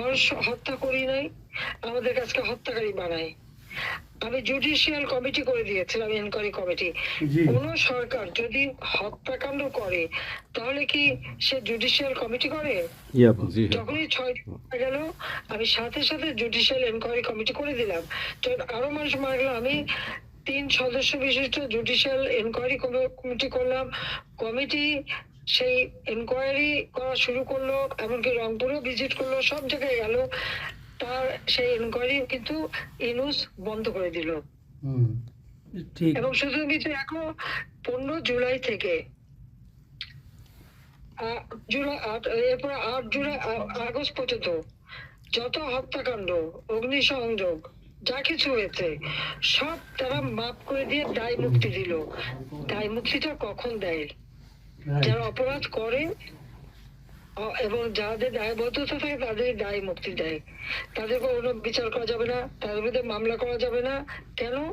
মানুষ হত্যা করি নাই আমাদের কাছকে হত্যাকারী বানায়। আমি জুডিশিয়াল কমিটি করে দিয়েছিলাম এনকোয়ারি কমিটি কোন সরকার যদি হত্যাকাণ্ড করে তাহলে কি সে জুডিশিয়াল কমিটি করে? যখনই ছয় গেল আমি সাথে সাথে জুডিশিয়াল এনকোয়ারি কমিটি করে দিলাম। তো আরও মানুষ মারা গেল আমি তিন সদস্য বিশিষ্ট জুডিশিয়াল এনকোয়ারি কমিটি করলাম। কমিটি সেই এনকোয়ারি করা শুরু করল এমনকি রংপুরেও ভিজিট করল সব জায়গায় গেল। তার সেই এনকোয়ারি কিন্তু ইনুস বন্ধ করে দিল। এবং শুধু কিন্তু এখন পনেরো জুলাই থেকে জুলাই আট এরপর আট জুলাই আগস্ট পর্যন্ত যত হত্যাকাণ্ড অগ্নিসংযোগ যা কিছু হয়েছে সব তারা মাপ করে দিয়ে দায় মুক্তি দিল। দায় মুক্তিটা কখন দেয়. যারা অপরাধ করে এবং যাদের দায়বদ্ধতা থাকে তাদের দায় মুক্তি দেয়। তাদের কোনো বিচার করা যাবে না তাদের বিরুদ্ধে মামলা করা যাবে না। কেন?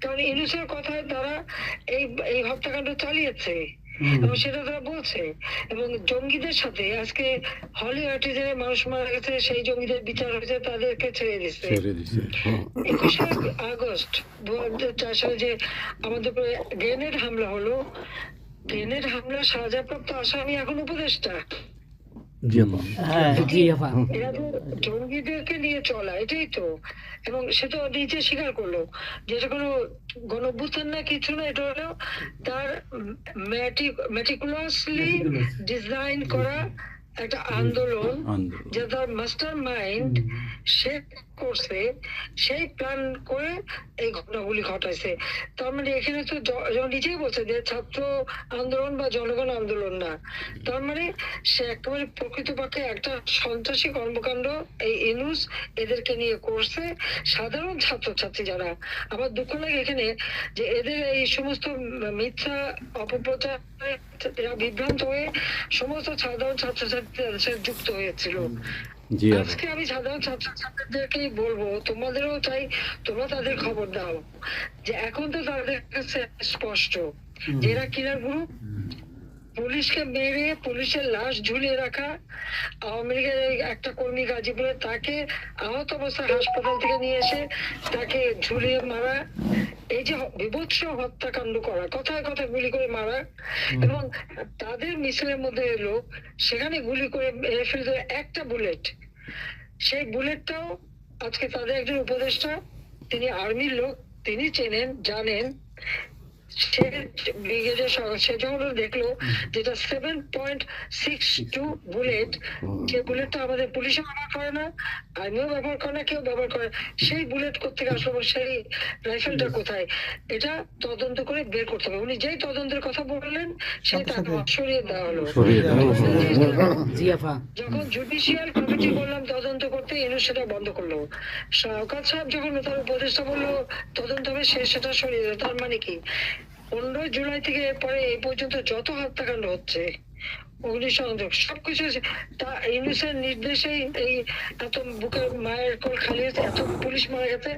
কারণ ইনুসের কথায় তারা এই এই হত্যাকাণ্ড চালিয়েছে। এবং সেটা তারা বলছে। এবং জঙ্গিদের সাথে আজকে হলি আর্টিজেনে মানুষ মারা গেছে সেই জঙ্গিদের বিচার হয়েছে তাদেরকে ছেড়ে দিচ্ছে একুশে আগস্ট দু হাজার চার সালে যে আমাদের গ্রেনেড হামলা হলো গ্রেনেড হামলা সাজাপ্রাপ্ত আসামি এখন উপদেষ্টা। হ্যাঁ জঙ্গিদেরকে নিয়ে চলা এটাই তো। এবং সে তো নিজে স্বীকার করল যেটা কোনো গণভ্যুত্থান না কিছু না এটা হলো তার ম্যাটিকুলাসলি ডিজাইন করা একটা আন্দোলন যে তার মাস্টার মাইন্ড সে করছে সেই প্ল্যান করে এই ঘটনাগুলি ঘটাইছে। তার মানে এখানে তো নিজেই বলছে যে ছাত্র আন্দোলন বা জনগণ আন্দোলন না। তার মানে সে একেবারে প্রকৃতপক্ষে একটা সন্ত্রাসী কর্মকাণ্ড এই ইনুস এদেরকে নিয়ে করছে সাধারণ ছাত্রছাত্রী যারা। আমার দুঃখ লাগে এখানে যে এদের এই সমস্ত মিথ্যা অপপ্রচার এরা বিভ্রান্ত হয়ে সমস্ত সাধারণ ছাত্রছাত্রী তাদের সাথে যুক্ত হয়েছিল। আজকে আমি সাধারণ ছাত্রছাত্রীদেরকেই বলব তোমাদেরও চাই তোমরা তাদের খবর দাও যে এখন তো তাদের কাছে স্পষ্ট। যে এরা গ্রুপ পুলিশকে মেরে পুলিশের লাশ ঝুলিয়ে রাখা আওয়ামী লীগের একটা কর্মী গাজীপুরে তাকে আহত অবস্থায় হাসপাতাল থেকে নিয়ে এসে তাকে ঝুলিয়ে মারা এই যে বিভৎস হত্যাকাণ্ড করা কথায় কথায় গুলি করে মারা এবং তাদের মিছিলের মধ্যে এলো সেখানে গুলি করে মেরে ফেলতে একটা বুলেট। সেই বুলেটটাও আজকে তাদের একজন উপদেষ্টা তিনি আর্মির লোক তিনি চেনেন জানেন। সে ব্রিগেডের সে যখন দেখল যেটা seven point six two bullet যে বুলেটটা আমাদের পুলিশে ব্যবহার করে না আর্মিও ব্যবহার করে না কেউ ব্যবহার করে? সেই বুলেট কোথেকে আসলো সেই রাইফেলটা কোথায়? এটা তদন্ত করে বের করতে হবে। উনি যেই তদন্তের কথা বললেন সেই তাকে সরিয়ে দেওয়া হলো। সরিয়ে দেওয়া হলো। যখন জুডিশিয়াল কমিটি বললাম তদন্ত করতে ইনু সেটা বন্ধ করল। সরকার সাহেব যখন তার উপদেষ্টা বলল তদন্ত হবে সে সেটা সরিয়ে দিল তার মানে কি? পনেরোই জুলাই থেকে পরে এই পর্যন্ত যত হত্যাকাণ্ড হচ্ছে অগ্নিসংযোগ সবকিছু। তা ইউনুসের নির্দেশেই এই এত বুকের মায়ের কোল খালি হয়েছে, এত পুলিশ মারা গেছে